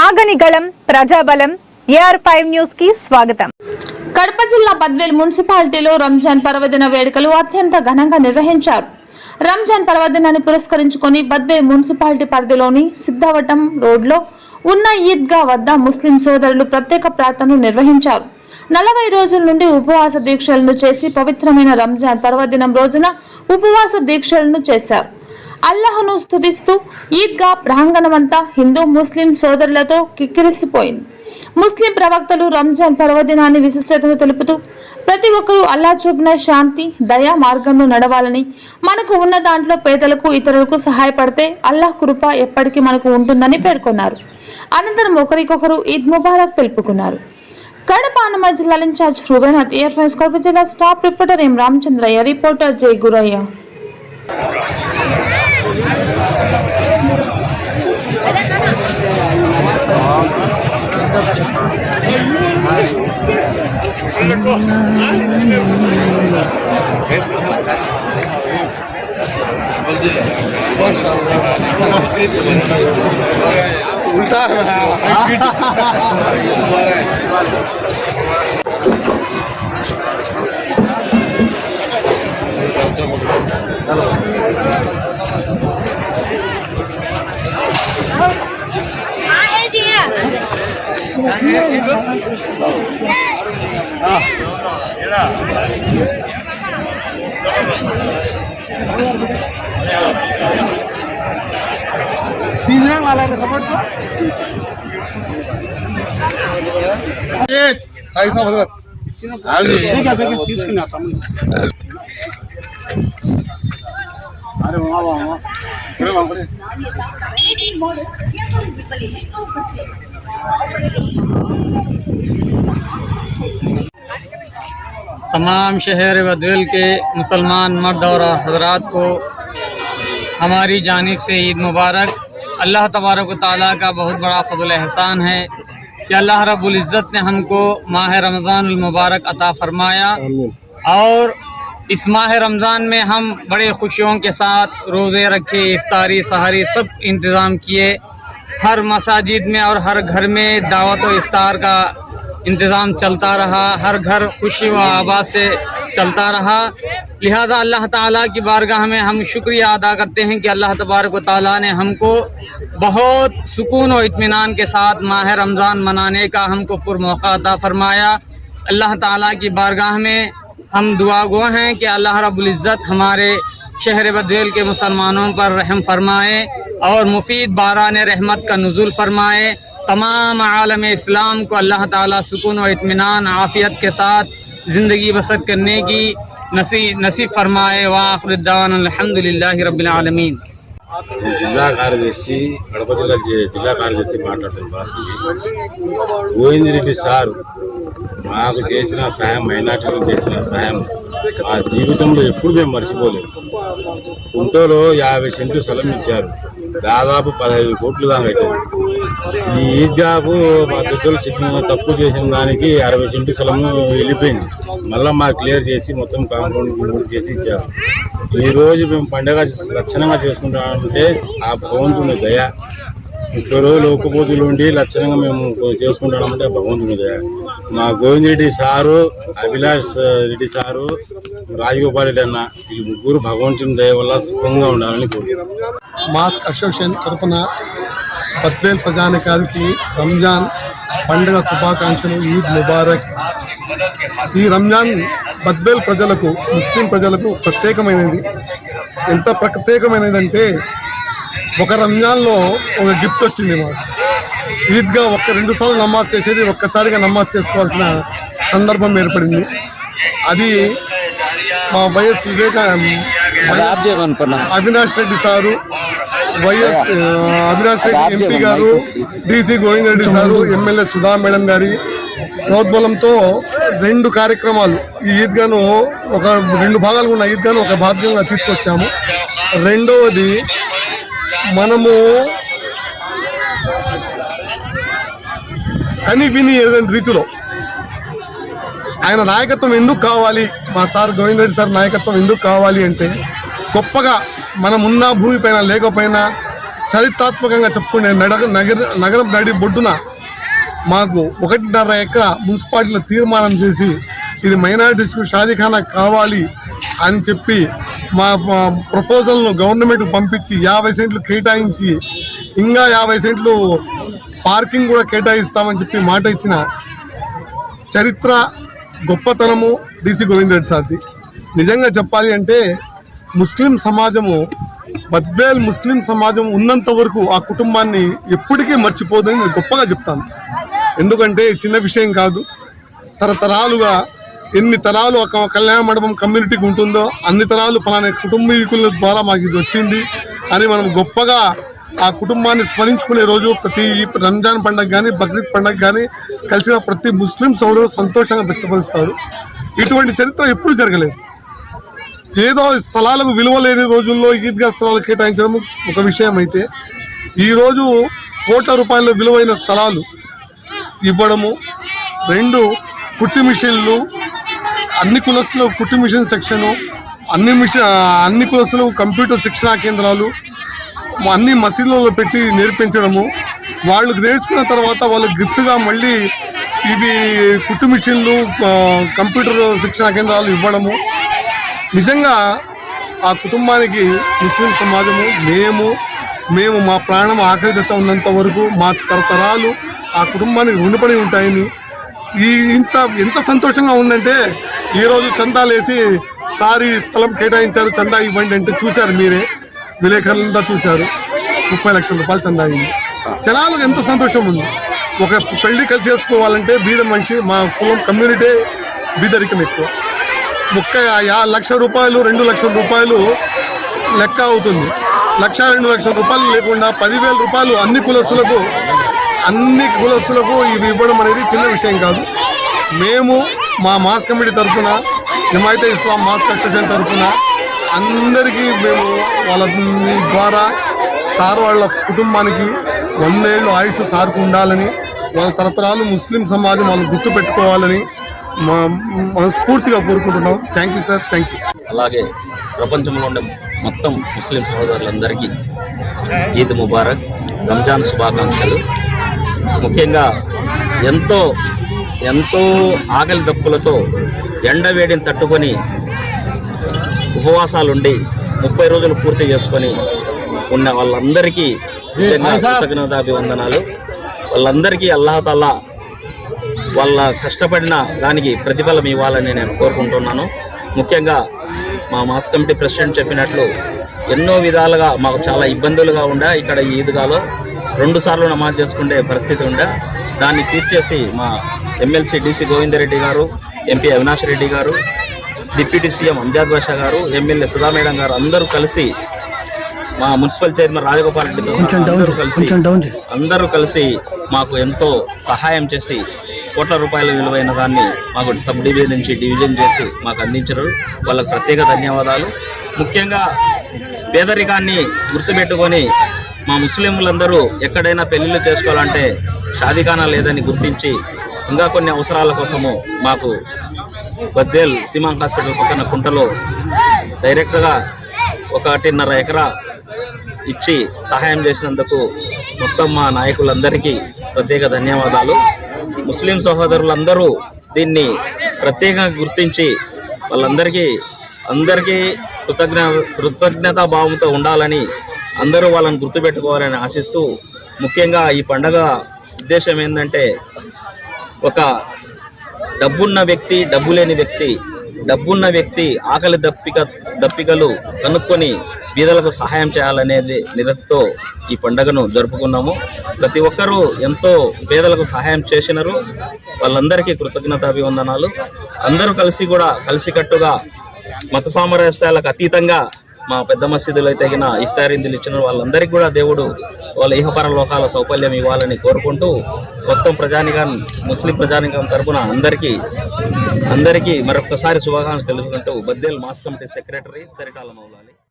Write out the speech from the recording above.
ఆగనిగళం గళం ప్రజాబలం AR five న్యూస్కి స్వాగతం. కడప జిల్లా బద్వేల్ మున్సిపాలిటీలో రంజాన్ పర్వదిన వేడుకలు అత్యంత ఘనంగా నిర్వహించారు. రంజాన్ పర్వదినాన్ని పురస్కరించుకొని బద్వేల్ మున్సిపాలిటీ పరిధిలోని సిద్ధవటం రోడ్లో ఉన్న ఈద్గా వద్ద ముస్లిం సోదరులు ప్రత్యేక ప్రార్థనలు నిర్వహించారు. నలభై రోజుల నుండి ఉపవాస దీక్షలను చేసి పవిత్రమైన రంజాన్ పర్వదినం రోజున ఉపవాస దీక్షలను చేశారు. అల్లాహ్ను స్థుతిస్తూ ఈద్గా ప్రాంగణమంతా హిందూ ముస్లిం సోదరులతో కిక్కిరిసిపోయింది. ముస్లిం ప్రవక్తలు రంజాన్ పర్వదినాన్ని విశిష్టతను తెలుపుతూ ప్రతి ఒక్కరూ అల్లా చూపిన శాంతి దయా మార్గంలో నడవాలని మనకు ఉన్న దాంట్లో పేదలకు ఇతరులకు సహాయపడితే అల్లాహ్ కృప ఎప్పటికీ మనకు ఉంటుందని పేర్కొన్నారు. అనంతరం ఒకరికొకరు ఈద్ ముబారక్ తెలుపుకున్నారు. కడప అన్నమయ్య జిల్లా ఇన్ఛార్జ్ హృదయనాథ్ ఇయర్ ఫైన్స్ కడప జిల్లా staff reporter M Ramachandraiah reporter Jai Gurayya. उल्टा 아, 얘라. تمام شہر بدویل کے مسلمان مرد اور حضرات کو ہماری جانب سے عید مبارک. اللہ تبارک و تعالیٰ کا بہت بڑا فضل احسان ہے کہ اللہ رب العزت نے ہم کو ماہ رمضان المبارک عطا فرمایا اور اس ماہ رمضان میں ہم بڑے خوشیوں کے ساتھ روزے رکھے افطاری سہاری سب انتظام کیے۔ ہر مساجد میں اور ہر گھر میں دعوت و افطار کا انتظام چلتا رہا۔ ہر گھر خوشی و آباد سے چلتا رہا۔ لہذا اللہ تعالیٰ کی بارگاہ میں ہم شکریہ ادا کرتے ہیں کہ اللہ تبارک و تعالیٰ نے ہم کو بہت سکون و اطمینان کے ساتھ ماہ رمضان منانے کا ہم کو پر موقع عطا فرمایا۔ اللہ تعالیٰ کی بارگاہ میں ہم دعا گو ہیں کہ اللہ رب العزت ہمارے شہر بدویل کے مسلمانوں پر رحم فرمائے اور مفید باران رحمت کا نزول فرمائے۔ تمام عالم اسلام کو اللہ تعالیٰ سکون و اطمینان، عافیت کے ساتھ زندگی بسر کرنے کی नसी नसीब फरमाए वाखरुद्दान अलहमदिल्ला रब्बिल आलमीन ఈ జిల్లా కార్యదర్శి కడప జిల్లా జి- జిల్లా కార్యదర్శి మాట్లాడుతున్నారు గోవిందరెడ్డి సార్ మాకు చేసిన సహాయం మైనార్టీలకు చేసిన సహాయం మా జీవితంలో ఎప్పుడు మేము మర్చిపోలేము కుంటలో యాభై సెంట్లు స్థలం ఇచ్చారు దాదాపు పదహైదు కోట్లు దాకా అవుతుంది ఈ ఈద్గాకు మా దుద్దలు చెప్పిన తప్పు చేసిన దానికి అరవై సెంటు స్థలము వెళ్ళిపోయింది. మళ్ళీ మాకు క్లియర్ చేసి మొత్తం కాంపౌండ్ గింపౌండ్ చేసి ఇచ్చారు. ఈరోజు మేము పండగ లక్షణంగా చేసుకుంటామంటే ఆ భగవంతుని దయ ముప్పై రోజులు ఒక్కపోతులు ఉండి లక్షణంగా మేము చేసుకుంటామంటే ఆ భగవంతుని దయ. మా గోవింద్ రెడ్డి సారు అభిలాష్ రెడ్డి సారు రాజగోపాల్ రెడ్డి అన్న ఈ ముగ్గురు భగవంతుని దయ వల్ల సుఖంగా ఉండాలని కోరుకుంటున్నాం. మాస్క్ అసోసియేషన్ తరఫున బద్వేల్ ప్రజానికానికి రంజాన్ పండుగ శుభాకాంక్షలు ఈద్ ముబారక్. ఈ రంజాన్ బద్వేల్ ప్రజలకు ముస్లిం ప్రజలకు ప్రత్యేకమైనది. ఎంత ప్రత్యేకమైనదంటే ఒక రంజాన్లో ఒక గిఫ్ట్ వచ్చింది మాకు. ఈద్గా ఒక్క రెండు సార్లు నమాజ్ చేసేది ఒక్కసారిగా నమాజ్ చేసుకోవాల్సిన సందర్భం ఏర్పడింది. అది మా YS Viveka Avinash Reddy sir YS Avinash Reddy MP garu DC Govind Reddy sir MLA Sudha madam గారి ప్రోద్బలంతో రెండు కార్యక్రమాలు ఈ ఈద్గాను ఒక రెండు భాగాలు ఉన్న ఈద్గాను ఒక భాగ్యంగా తీసుకొచ్చాము. రెండవది మనము కని విని ఎరగని రీతిలో ఆయన నాయకత్వం ఎందుకు కావాలి? మా సార్ గోవింద్ రెడ్డి సార్ నాయకత్వం ఎందుకు కావాలి అంటే గొప్పగా మనం ఉన్న భూమి పైన లేకపోయినా చరిత్రాత్మకంగా చెప్పుకునే నగర నగర నగరం నడి బొడ్డున మాకు ఒకటిన్నర ఎకర మున్సిపాలిటీలో తీర్మానం చేసి ఇది మైనారిటీస్కు షాదీఖానా కావాలి అని చెప్పి మా ప్రపోజల్ను గవర్నమెంట్కి పంపించి యాభై సెంట్లు కేటాయించి ఇంకా యాభై సెంట్లు పార్కింగ్ కూడా కేటాయిస్తామని చెప్పి మాట ఇచ్చిన చరిత్ర గొప్పతనము డీసీ గోవిందరెడ్డి సార్ది. నిజంగా చెప్పాలి అంటే ముస్లిం సమాజము బద్వేల్ ముస్లిం సమాజం ఉన్నంత వరకు ఆ కుటుంబాన్ని ఎప్పటికీ మర్చిపోదని నేను గొప్పగా చెప్తాను. ఎందుకంటే చిన్న విషయం కాదు. తరతరాలుగా ఎన్ని తరాలు ఒక కళ్యాణ మండపం కమ్యూనిటీకి ఉంటుందో అన్ని తరాలు ఫలానా కుటుంబీకుల ద్వారా మాకు ఇది వచ్చింది అని మనం గొప్పగా ఆ కుటుంబాన్ని స్మరించుకునే రోజు ప్రతి రంజాన్ పండగ కానీ బక్రీద్ పండగ కానీ కలిసిన ప్రతి ముస్లిం సోదరుడు సంతోషంగా వ్యక్తపరుస్తాడు. ఇటువంటి చరిత్ర ఎప్పుడు జరగలేదు. ఏదో స్థలాలకు విలువ లేని రోజుల్లో ఈద్గా స్థలాలు కేటాయించడం ఒక విషయం అయితే. ఈరోజు కోట్ల రూపాయల విలువైన స్థలాలు ఇవ్వడము రెండు కుట్టి మిషన్లు అన్ని కులస్తులకు కుట్టి మిషన్ సెక్షను అన్ని మిషన్ అన్ని కులస్తులకు కంప్యూటర్ శిక్షణా కేంద్రాలు అన్ని మసీదులలో పెట్టి నేర్పించడము వాళ్ళు నేర్చుకున్న తర్వాత వాళ్ళు గిఫ్ట్గా మళ్ళీ ఇవి కుట్టు మిషన్లు కంప్యూటర్ శిక్షణా కేంద్రాలు ఇవ్వడము నిజంగా ఆ కుటుంబానికి ముస్లిం సమాజము మేము మేము మా ప్రాణం ఆఖరి దశ ఉన్నంత వరకు మా తరతరాలు ఆ కుటుంబానికి రుణపడి ఉంటాయని. ఈ ఇంత ఎంత సంతోషంగా ఉందంటే ఈరోజు చందాలు వేసి సారీ స్థలం కేటాయించారు చందా ఇవ్వండి అంటే చూశారు మీరే. విలేకరులంతా చూశారు. ముప్పై లక్షల రూపాయలు చందా అయింది. జనాలకు ఎంత సంతోషం ఉంది. ఒక పెళ్ళి కలిసి చేసుకోవాలంటే బీద మనిషి మా కులం కమ్యూనిటీ బీదరికం ఎక్కువ. ముక్క యా లక్ష రూపాయలు రెండు లక్షల రూపాయలు లెక్క అవుతుంది. లక్ష రెండు లక్షల రూపాయలు లేకుండా పదివేల రూపాయలు అన్ని కులస్తులకు అన్ని కులస్తులకు ఇవి ఇవ్వడం అనేది చిన్న విషయం కాదు. మేము మా మాస్ కమిటీ తరఫున హిమాయత ఇస్లాం మాస్ అసోసియేషన్ తరఫున అందరికీ మేము వాళ్ళ ద్వారా సార్ వాళ్ళ కుటుంబానికి వందేళ్ళు ఆయుష్ సార్కు ఉండాలని వాళ్ళ తరతరాలు ముస్లిం సమాజం వాళ్ళు గుర్తు పెట్టుకోవాలని మనస్ఫూర్తిగా కోరుకుంటున్నాం. Thank you sir thank you అలాగే ప్రపంచంలో ఉండే మొత్తం ముస్లిం సహోదరులందరికీ ఈద్ ముబారక్ రంజాన్ శుభాకాంక్షలు. ముఖ్యంగా ఎంతో ఎంతో ఆకలి దప్పులతో ఎండ వేడిని తట్టుకొని ఉపవాసాలుండి ముప్పై రోజులు పూర్తి చేసుకొని ఉన్న వాళ్ళందరికీ కృతజ్ఞతాభివందనాలు. వాళ్ళందరికీ అల్లాహతాల్లా వాళ్ళ కష్టపడిన దానికి ప్రతిఫలం ఇవ్వాలని నేను కోరుకుంటున్నాను. ముఖ్యంగా మా మాస్ కమిటీ ప్రెసిడెంట్ చెప్పినట్లు ఎన్నో విధాలుగా మాకు చాలా ఇబ్బందులుగా ఉండే ఇక్కడ ఈ ఈద్గాలో రెండు సార్లు నమాజ్ చేసుకునే పరిస్థితి ఉండే. దాన్ని తీర్చేసి మా ఎమ్మెల్సీ డీసీ గోవిందరెడ్డి గారు ఎంపీ అవినాష్ రెడ్డి గారు డిప్యూటీ సీఎం అంజాద్ బాషా గారు ఎమ్మెల్యే సుధా మేడం గారు అందరూ కలిసి మా మున్సిపల్ చైర్మన్ రాజగోపాల్ రెడ్డితో కలిసి అందరూ కలిసి మాకు ఎంతో సహాయం చేసి కోట్ల రూపాయల విలువైన దాన్ని మాకు సబ్ డివిజన్ నుంచి డివిజన్ చేసి మాకు అందించారు. వాళ్ళకు ప్రత్యేక ధన్యవాదాలు. ముఖ్యంగా పేదరికాన్ని గుర్తుపెట్టుకొని మా ముస్లింలందరూ ఎక్కడైనా పెళ్ళిళ్ళు చేసుకోవాలంటే షాదీఖానా లేదని గుర్తించి ఇంకా కొన్ని అవసరాల కోసము మాకు బద్దేల్ సీమాంక్ హాస్పిటల్ పక్కన కుంటలో డైరెక్ట్గా ఒకటిన్నర ఎకరా ఇచ్చి సహాయం చేసినందుకు మొత్తం మా నాయకులందరికీ ప్రత్యేక ధన్యవాదాలు. ముస్లిం సహోదరులందరూ దీన్ని ప్రత్యేకంగా గుర్తించి వాళ్ళందరికీ అందరికీ కృతజ్ఞ కృతజ్ఞతా భావంతో ఉండాలని అందరూ వాళ్ళని గుర్తుపెట్టుకోవాలని ఆశిస్తూ ముఖ్యంగా ఈ పండగ ఉద్దేశం ఏంటంటే ఒక డబ్బున్న వ్యక్తి డబ్బు లేని వ్యక్తి డబ్బున్న వ్యక్తి ఆకలి దప్పిక దప్పికలు కనుక్కొని బీదలకు సహాయం చేయాలనేది నిరతితో ఈ పండుగను జరుపుకున్నాము. ప్రతి ఒక్కరూ ఎంతో పేదలకు సహాయం చేసినారు. వాళ్ళందరికీ కృతజ్ఞతాభివందనాలు. అందరూ కలిసి కూడా కలిసికట్టుగా మత సామరస్యాలకు అతీతంగా మా పెద్ద మసీదులో అయితే తగిన ఇఫ్తారిందులు ఇచ్చిన వాళ్ళందరికీ కూడా దేవుడు వాళ్ళ ఇహపర లోకాల సౌకర్యం ఇవ్వాలని కోరుకుంటూ మొత్తం ప్రజానికం ముస్లిం ప్రజానికం తరఫున అందరికీ అందరికీ మరొకసారి శుభాకాంక్షలు తెలుపుకుంటూ Badvel mass committee secretary Sarikala Moulali.